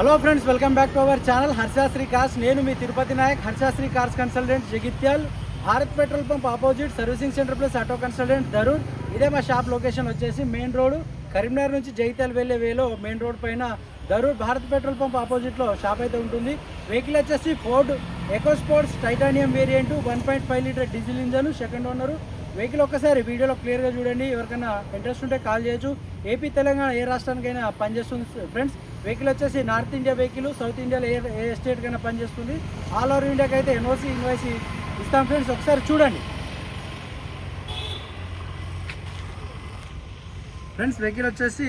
Hello friends welcome back to our channel Harshasri cars నేను మీ Tirupati Nayak Harshasri cars consultant Jagtial Bharat petrol pump opposite servicing centre plus auto consultant Dharur ఇదే మా shop location వచ్చేసి main road Karimnagar నుంచి జగిత్యాల్ వెళ్ళే వేలో main road పైన Dharur Bharat petrol pump ఆపోజిట్లో shop అయితే ఉంటుంది. వెహికల్ వచ్చేసి Ford Eco Sports Titanium variant one point five litre diesel engine second owner vehicle ఒక్కసారి వీడియోలో క్లియర్గా చూడండి. ఎవరికైనా ఇంట్రెస్ట్ ఉంటే కాల్ చేయొచ్చు. ఏపీ తెలంగాణ ఏ రాష్ట్రానికైనా పనిచేస్తుంది ఫ్రెండ్స్ వెహికల్ వచ్చేసి నార్త్ ఇండియా వెహికల్ సౌత్ ఇండియాలో ఏ ఏ స్టేట్ కన్నా పనిచేస్తుంది. ఆల్ ఓవర్ ఇండియాకి అయితే ఎన్ఓసి ఇన్వాయిస్ ఇస్తాం ఫ్రెండ్స్ ఒకసారి చూడండి. ఫ్రెండ్స్ వెహికల్ వచ్చేసి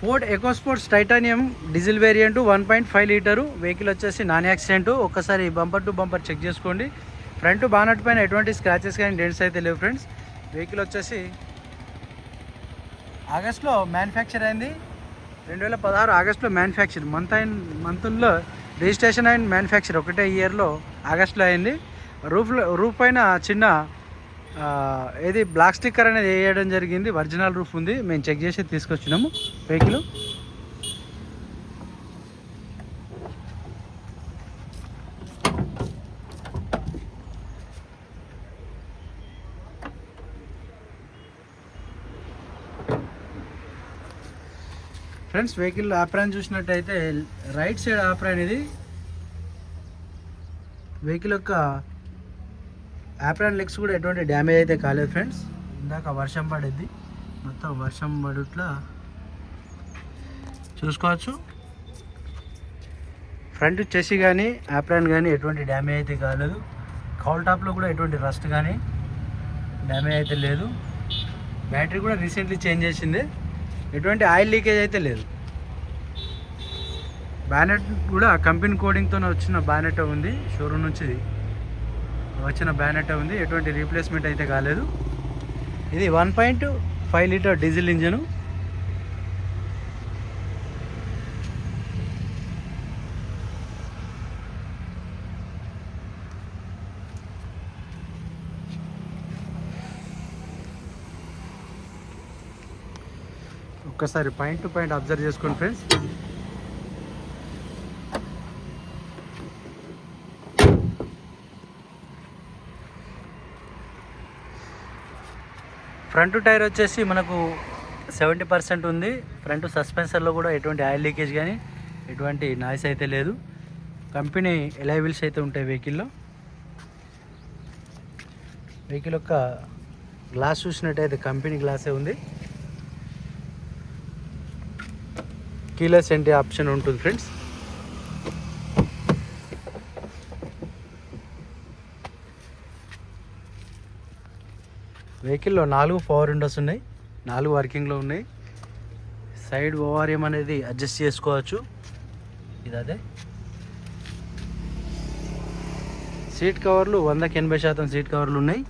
Ford EcoSports Titanium diesel variant one point five litre vehicle వచ్చేసి నాన్ యాక్సిడెంట్ ఒక్కసారి బంపర్ టు బంపర్ చెక్ చేసుకోండి. ఫ్రంట్ బానట్ పైన ఎటువంటి స్క్రాచెస్ కానీ డెంట్స్ అయితే లేవు ఫ్రెండ్స్ వెహికల్ వచ్చేసి ఆగస్ట్లో మ్యానుఫ్యాక్చర్ అయింది. రెండు వేల పదహారు ఆగస్ట్లో మ్యానుఫ్యాక్చర్ మంత్ అయిన మంత్లో రిజిస్ట్రేషన్ అండ్ మ్యానుఫ్యాక్చర్ ఒకటే ఇయర్లో ఆగస్ట్లో అయింది. రూఫ్లో రూఫ్ పైన చిన్న ఏది బ్లాక్ స్టిక్కర్ అనేది వేయడం జరిగింది. ఒరిజినల్ రూఫ్ ఉంది. మేము చెక్ చేసి తీసుకొచ్చినాము. వెహికల్ ఫ్రెండ్స్ వెహికల్ ఆప్రాన్ చూసినట్టయితే రైట్ సైడ్ ఆప్రాన్ ఇది వెహికల్ యొక్క ఆప్రాన్ లెగ్స్ కూడా ఎటువంటి డ్యామేజ్ అయితే కాలేదు ఫ్రెండ్స్. ఇందాక వర్షం పడింది. మొత్తం వర్షం పడుట్లా చూసుకోవచ్చు. ఫ్రంట్ చెసి కానీ ఆప్రాన్ కానీ ఎటువంటి డ్యామేజ్ అయితే కాలేదు. కౌల్ టాప్లో కూడా ఎటువంటి రస్ట్ కానీ డ్యామేజ్ అయితే లేదు. బ్యాటరీ కూడా రీసెంట్లీ చేంజ్ చేసింది. ఎటువంటి ఆయిల్ లీకేజ్ అయితే లేదు. బ్యానెట్ కూడా కంపెనీ కోడింగ్తో వచ్చిన బ్యానెట్ ఉంది షోరూమ్ నుంచి వచ్చిన బ్యానెట్ ఉంది ఎటువంటి రీప్లేస్మెంట్ అయితే కాలేదు. ఇది one point five litre diesel engine. ఒక్కసారి పాయింట్ టు పాయింట్ అబ్జర్వ్ చేసుకోండి ఫ్రెండ్స్. ఫ్రంట్ టైర్ వచ్చేసి మనకు సెవెంటీ పర్సెంట్ ఉంది. ఫ్రంట్ సస్పెన్సర్లో కూడా ఎటువంటి ఆయిల్ లీకేజ్ కానీ ఎటువంటి నాయిస్ అయితే లేదు. కంపెనీ ఎలైవిల్స్ అయితే ఉంటాయి వెహికల్లో. వెహికల్ యొక్క గ్లాస్ చూసినట్టయితే కంపెనీ గ్లాసే ఉంది. కీలెస్ ఎంట్రీ ఆప్షన్ ఉంటుంది ఫ్రెండ్స్. వెహికల్లో నాలుగు పవర్ విండోస్ ఉన్నాయి నాలుగు వర్కింగ్లో ఉన్నాయి. సైడ్ ఓఆర్ఎం అనేది అడ్జస్ట్ చేసుకోవచ్చు. ఇది అదే సీట్ కవర్లు వందకి ఎనభై శాతం సీట్ కవర్లు ఉన్నాయి.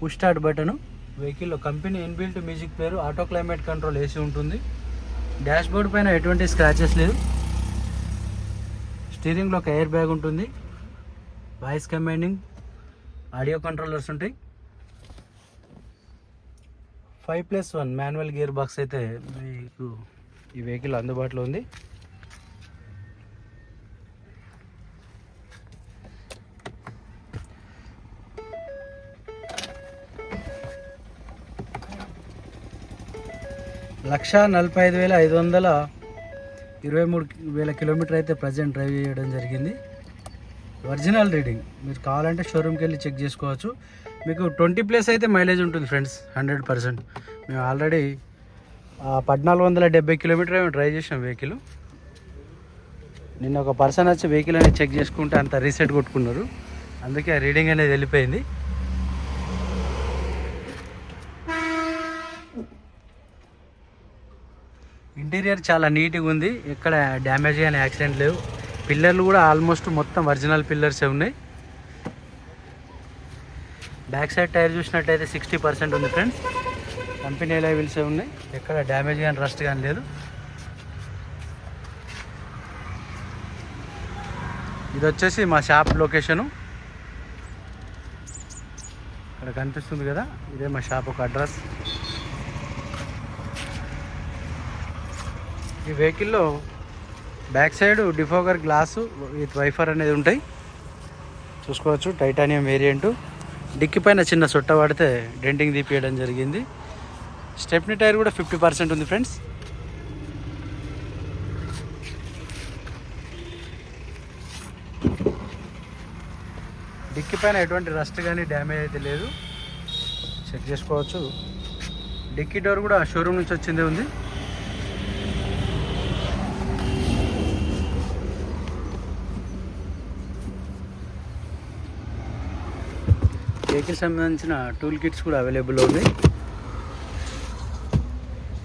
Push start button. వెహికల్లో కంపెనీ ఇన్బిల్ట్ మ్యూజిక్ పేరు ఆటో క్లైమేట్ కంట్రోల్ ఏసీ ఉంటుంది. డాష్ బోర్డ్ పైన ఎటువంటి స్క్రాచెస్ లేదు స్టీరింగ్లో ఒక ఎయిర్ బ్యాగ్ ఉంటుంది. వాయిస్ కమాండింగ్ ఆడియో కంట్రోలర్స్ ఉంటాయి. Five plus one manual gear box అయితే మీకు ఈ వెహికల్ అందుబాటులో ఉంది. లక్ష నలభై ఐదు వేల ఐదు వందల ఇరవై మూడు వేల కిలోమీటర్ అయితే ప్రజెంట్ డ్రైవ్ చేయడం జరిగింది. Original reading. మీరు కావాలంటే షోరూమ్కి వెళ్ళి చెక్ చేసుకోవచ్చు. మీకు ట్వంటీ ప్లస్ అయితే మైలేజ్ ఉంటుంది ఫ్రెండ్స్ హండ్రెడ్ పర్సెంట్. మేము ఆల్రెడీ పద్నాలుగు వందల డెబ్బై కిలోమీటర్ మేము డ్రైవ్ చేసాం వెహికల్ నిన్న ఒక పర్సన్ వచ్చి వెహికల్ అనేది చెక్ చేసుకుంటే అంత రీసెట్ కొట్టుకున్నారు. అందుకే ఆ రీడింగ్ అనేది వెళ్ళిపోయింది. ఇంటీరియర్ చాలా నీట్గా ఉంది. ఎక్కడ డ్యామేజ్ కానీ యాక్సిడెంట్ లేవు. పిల్లర్లు కూడా ఆల్మోస్ట్ మొత్తం ఒరిజినల్ పిల్లర్సే ఉన్నాయి. బ్యాక్ సైడ్ టైర్ చూసినట్టయితే సిక్స్టీ పర్సెంట్ ఉంది ఫ్రెండ్స్. కంపెనీ లెవెల్సే ఉన్నాయి. ఎక్కడ డ్యామేజ్ కానీ రస్ట్ కానీ లేదు. ఇది వచ్చేసి మా షాప్ లొకేషను. ఇక్కడ కనిపిస్తుంది కదా ఇదే మా షాప్ ఒక అడ్రస్. ఈ వెహికల్లో back side defogger glass with wiper అనేది ఉంటాయి. చూసుకోవచ్చు టైటానియం వేరియంటు. డిక్కి పైన చిన్న సొట్ట పడితే డెంటింగ్ తీపియడం జరిగింది. స్టెప్నీ టైర్ కూడా ఫిఫ్టీ పర్సెంట్ ఉంది ఫ్రెండ్స్. డిక్కి పైన ఎటువంటి రస్ట్ కానీ డ్యామేజ్ అయితే లేదు. చెక్ చేసుకోవచ్చు. డిక్కీ డోర్ కూడా షోరూమ్ నుంచి వచ్చిందే ఉంది. వెహికల్ సంబంధించిన టూల్ కిట్స్ కూడా అవైలబుల్ ఉంది.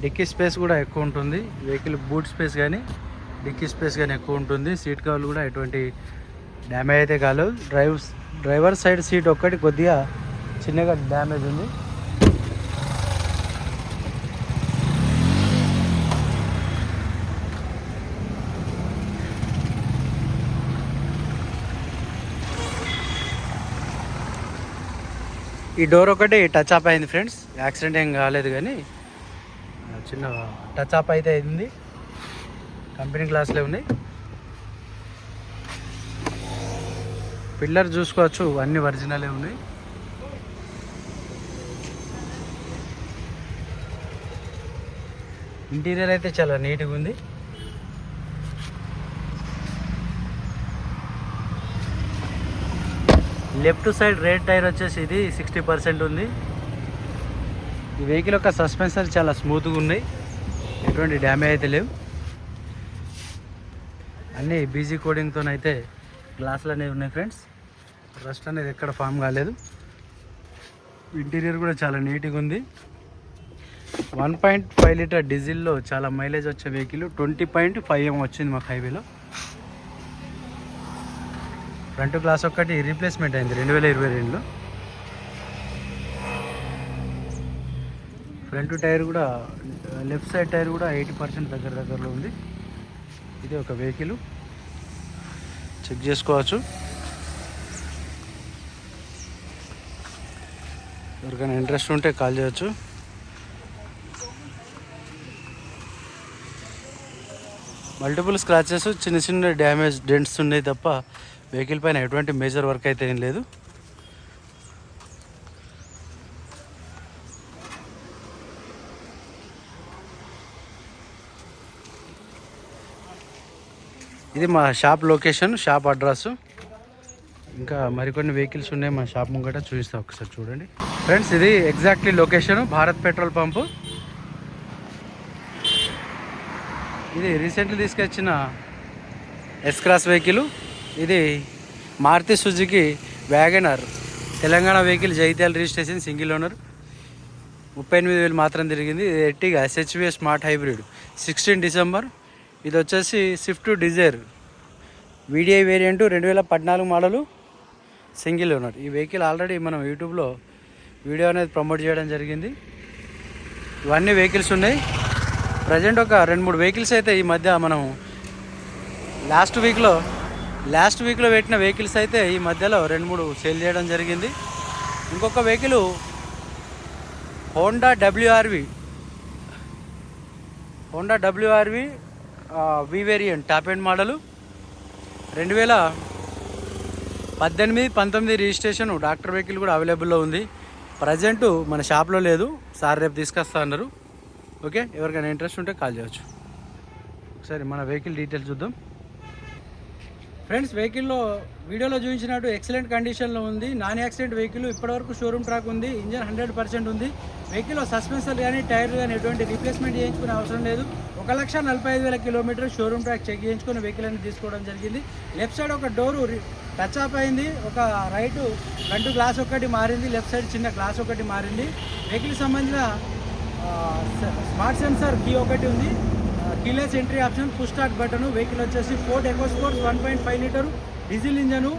డిక్కీ స్పేస్ కూడా ఎక్కువ ఉంటుంది. వెహికల్ బూట్ స్పేస్ కానీ డిక్కీ స్పేస్ కానీ ఎక్కువ ఉంటుంది. సీట్ కవర్లు కూడా ఎటువంటి డ్యామేజ్ అయితే కాలేదు. డ్రైవ్ డ్రైవర్ సైడ్ సీట్ ఒక్కటి కొద్దిగా చిన్నగా డ్యామేజ్ ఉంది. ఈ డోర్ ఒకటి టచ్ అప్ అయింది ఫ్రెండ్స్ యాక్సిడెంట్ ఏం కాలేదు కానీ చిన్న టచ్ అప్ అయితే అయింది. కంపెనీ గ్లాస్లే ఉన్నాయి. పిల్లర్ చూసుకోవచ్చు అన్ని ఒరిజినలే ఉన్నాయి. ఇంటీరియర్ అయితే చాలా నీట్గా ఉంది. లెఫ్ట్ సైడ్ రేట్ టైర్ వచ్చేసి ఇది సిక్స్టీ పర్సెంట్ ఉంది. ఈ వెహికల్ యొక్క సస్పెన్సర్ చాలా స్మూత్గా ఉన్నాయి. ఎటువంటి డ్యామేజ్ అయితే లేవు. అన్నీ బీజీ కోడింగ్తో అయితే గ్లాసులు అనేవి ఉన్నాయి ఫ్రెండ్స్. రస్ట్ అనేది ఎక్కడ ఫామ్ కాలేదు. ఇంటీరియర్ కూడా చాలా నీట్గా ఉంది. వన్ పాయింట్ ఫైవ్ లీటర్ డీజిల్లో చాలా మైలేజ్ వచ్చే వెహికల్. ట్వంటీ పాయింట్ ఫైవ్ ఏం వచ్చింది మాకు హైవేలో. ఫ్రంట్ గ్లాస్ ఒక్కటి రీప్లేస్మెంట్ అయింది రెండు వేల ఇరవై రెండులో. ఫ్రంట్ టైర్ కూడా లెఫ్ట్ సైడ్ టైర్ కూడా ఎయిటీ పర్సెంట్ దగ్గర దగ్గరలో ఉంది. ఇది ఒక వెహికల్. చెక్ చేసుకోవచ్చు. ఎవరికైనా ఇంట్రెస్ట్ ఉంటే కాల్ చేయొచ్చు. మల్టిపుల్ స్క్రాచెస్ చిన్న చిన్న డ్యామేజ్ డెంట్స్ ఉన్నాయి తప్ప వెహికల్ పైన ఎటువంటి మేజర్ వర్క్ అయితే ఏం లేదు. ఇది మా షాప్ లొకేషన్ షాప్ అడ్రస్. ఇంకా మరికొన్ని వెహికల్స్ ఉన్నాయి మా షాప్ ముంగట చూపిస్తాం ఒకసారి చూడండి. ఫ్రెండ్స్ ఇది exactly location Bharat petrol pump. ఇది రీసెంట్లీ తీసుకొచ్చిన ఎస్ క్రాస్ వెహికల్. ఇది Maruti Suzuki Wagon R Telangana vehicle Jagtial registration single owner. ముప్పై ఎనిమిది వేలు మాత్రం తిరిగింది. ఇది ఎట్టిగా SHV smart hybrid sixteen December ఇది వచ్చేసి స్విఫ్ట్ డిజైర్ వీడిఐ వేరియంట్ రెండు వేల పద్నాలుగు మోడలు సింగిల్ ఓనర్. ఈ వెహికల్ ఆల్రెడీ మనం యూట్యూబ్లో వీడియో అనేది ప్రమోట్ చేయడం జరిగింది. ఇవన్నీ వెహికల్స్ ఉన్నాయి. ప్రజెంట్ ఒక రెండు మూడు వెహికల్స్ అయితే ఈ మధ్య మనం లాస్ట్ వీక్లో లాస్ట్ వీక్లో పెట్టిన వెహికల్స్ అయితే ఈ మధ్యలో రెండు మూడు సేల్ చేయడం జరిగింది. ఇంకొక vehicle Honda WRV. Honda WRV V variant top and model. రెండు వేల పద్దెనిమిది పంతొమ్మిది రిజిస్ట్రేషన్ డాక్టర్ వెహికల్ కూడా అవైలబుల్లో ఉంది. ప్రజెంట్ మన షాప్లో లేదు. సార్ రేపు తీసుకొస్తా అన్నారు. ఓకే? ఎవరికైనా ఇంట్రెస్ట్ ఉంటే కాల్ చేయవచ్చు ఒకసారి మన వెహికల్ డీటెయిల్స్ చూద్దాం. ఫ్రెండ్స్ వెహికల్లో వీడియోలో చూపించినట్టు ఎక్సలెంట్ కండిషన్లో ఉంది. నాన్ యాక్సిడెంట్ వెహికల్ ఇప్పటివరకు షోరూమ్ ట్రాక్ ఉంది. ఇంజన్ హండ్రెడ్ పర్సెంట్ ఉంది. వెహికల్లో సస్పెన్సర్ కానీ టైర్లు కానీ ఎటువంటి రీప్లేస్మెంట్ చేయించుకునే అవసరం లేదు. ఒక లక్ష నలభై ఐదు వేల కిలోమీటర్ షోరూమ్ ట్రాక్ చెక్ చేయించుకుని వెహికల్ అనేది తీసుకోవడం జరిగింది. లెఫ్ట్ సైడ్ ఒక డోరు టచ్ అప్ అయింది. ఒక రైట్ ఫ్రంట్ గ్లాస్ ఒకటి మారింది. లెఫ్ట్ సైడ్ చిన్న గ్లాస్ ఒకటి మారింది. వెహికల్ సంబంధించిన స- స్మార్ట్ సెన్సార్ కీ ఒకటి ఉంది. Keyless entry option push start button vehicle వచ్చేసి Ford EcoSports one point five litre diesel engine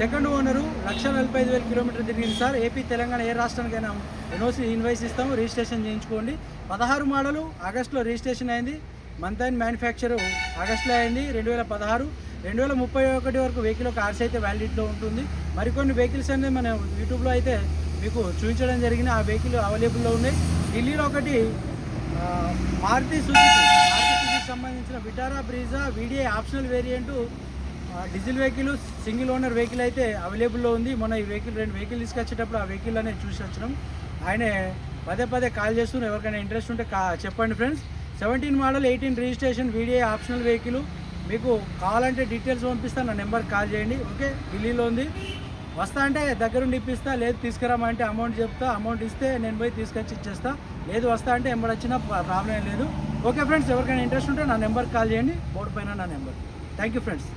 second owner lakh నలభై ఐదు వేల కిలోమీటర్ తిరిగింది సార్. ఏపీ తెలంగాణ ఏ రాష్ట్రానికైనా ఎన్ఓసి ఇన్వైస్ ఇస్తాము. రిజిస్ట్రేషన్ చేయించుకోండి. పదహారు మోడలు ఆగస్టులో రిజిస్ట్రేషన్ అయింది. మంత్ అండ్ మ్యానుఫ్యాక్చర్ ఆగస్టులో అయింది రెండు వేల పదహారు. రెండు వేల ముప్పై ఒకటి వరకు వెహికల్ ఒక ఆర్సీ అయితే వ్యాలిడిటీలో ఉంటుంది. మరికొన్ని వెహికల్స్ అనేది మన యూట్యూబ్లో అయితే మీకు చూపించడం జరిగింది ఆ వెహికల్ అవైలబుల్లో ఉన్నాయి. ఢిల్లీలో ఒకటి మారుతి మారుతి సుజుకి సంబంధించిన Vitara Brezza VDI optional variant diesel vehicle single owner vehicle అయితే అవైలబుల్లో ఉంది. మొన్న ఈ వెహికల్ రెండు వెహికల్ తీసుకొచ్చేటప్పుడు ఆ వెహికల్ అనేది చూసి వచ్చినాం. ఆయనే పదే పదే కాల్ చేస్తున్నారు. ఎవరికైనా ఇంట్రెస్ట్ ఉంటే కా చెప్పండి friends seventeen model eighteen registration video optional vehicle మీకు కావాలంటే డీటెయిల్స్ పంపిస్తాను నా నెంబర్కి కాల్ చేయండి. ఓకే ఢిల్లీలో ఉంది. వస్తా అంటే దగ్గరుండి ఇప్పిస్తా లేదు తీసుకురామంటే అమౌంట్ చెప్తా అమౌంట్ ఇస్తే నేను పోయి తీసుకొచ్చి ఇచ్చేస్తా. లేదు వస్తా అంటే ఎంబడి వచ్చినా ప్రాబ్లం లేదు. ఓకే ఫ్రెండ్స్ ఎవరికైనా ఇంట్రెస్ట్ ఉంటే నా నెంబర్కి కాల్ చేయండి. బోర్డు పైన నా నెంబర్. Thank you friends.